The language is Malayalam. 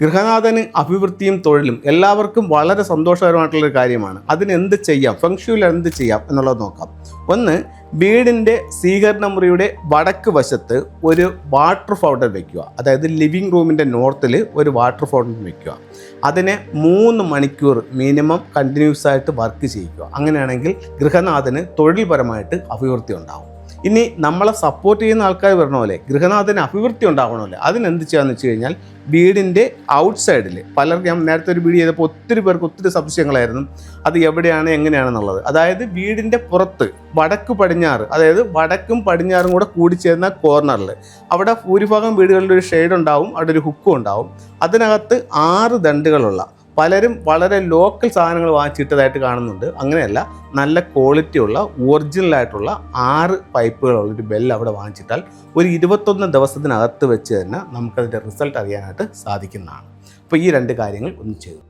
ഗൃഹനാഥന് അഭിവൃദ്ധിയും തൊഴിലും എല്ലാവർക്കും വളരെ സന്തോഷകരമായിട്ടുള്ളൊരു കാര്യമാണ്. അതിന് എന്ത് ചെയ്യാം ഫെങ്ഷുവിൽ എന്ത് ചെയ്യാം എന്നുള്ളത് നോക്കാം. ഒന്ന് വീടിന്റെ സ്വീകരണ മുറിയുടെ വടക്ക് വശത്ത് ഒരു വാട്ടർ ഫൗണ്ടൻ വയ്ക്കുക അതായത് ലിവിങ് റൂമിന്റെ നോർത്തിൽ ഒരു വാട്ടർ ഫൗണ്ടൻ വയ്ക്കുക അതിനെ മൂന്ന് മണിക്കൂർ മിനിമം കണ്ടിന്യൂസ് ആയിട്ട് വർക്ക് ചെയ്യിക്കുക അങ്ങനെയാണെങ്കിൽ ഗൃഹനാഥന് തൊഴിൽപരമായിട്ട് അഭിവൃദ്ധി ഉണ്ടാവും. ഇനി നമ്മളെ സപ്പോർട്ട് ചെയ്യുന്ന ആൾക്കാർ വരണ പോലെ ഗൃഹനാഥന് അഭിവൃദ്ധി ഉണ്ടാവണമല്ലോ. അതിനെന്ത് ചെയ്യാന്ന് വെച്ച് കഴിഞ്ഞാൽ വീടിന്റെ ഔട്ട് സൈഡിൽ പലർക്കും ഞാൻ നേരത്തെ ഒരു വീട് ചെയ്തപ്പോൾ ഒത്തിരി പേർക്ക് ഒത്തിരി സംശയങ്ങളായിരുന്നു. അത് എവിടെയാണ് എങ്ങനെയാണെന്നുള്ളത്. അതായത് വീടിന്റെ പുറത്ത് വടക്ക് പടിഞ്ഞാറ് അതായത് വടക്കും പടിഞ്ഞാറും കൂടെ കൂടിച്ചേർന്ന കോർണറിൽ അവിടെ ഭൂരിഭാഗം വീടുകളിൽ ഒരു ഷെയ്ഡ് ഉണ്ടാവും അവിടെ ഒരു ഹുക്കും ഉണ്ടാവും. അതിനകത്ത് ആറ് ദണ്ടുകളുള്ള പലരും വളരെ ലോക്കൽ സാധനങ്ങൾ വാങ്ങിച്ചിട്ടതായിട്ട് കാണുന്നുണ്ട്. അങ്ങനെയല്ല നല്ല ക്വാളിറ്റി ഉള്ള ആയിട്ടുള്ള ആറ് പൈപ്പുകളുള്ള ഒരു ബെൽ അവിടെ വാങ്ങിച്ചിട്ടാൽ ഒരു ഇരുപത്തൊന്ന് ദിവസത്തിനകത്ത് വെച്ച് തന്നെ നമുക്കതിന്റെ റിസൾട്ട് അറിയാനായിട്ട് സാധിക്കുന്നതാണ്. അപ്പോൾ ഈ രണ്ട് കാര്യങ്ങൾ ഒന്ന് ചെയ്തു.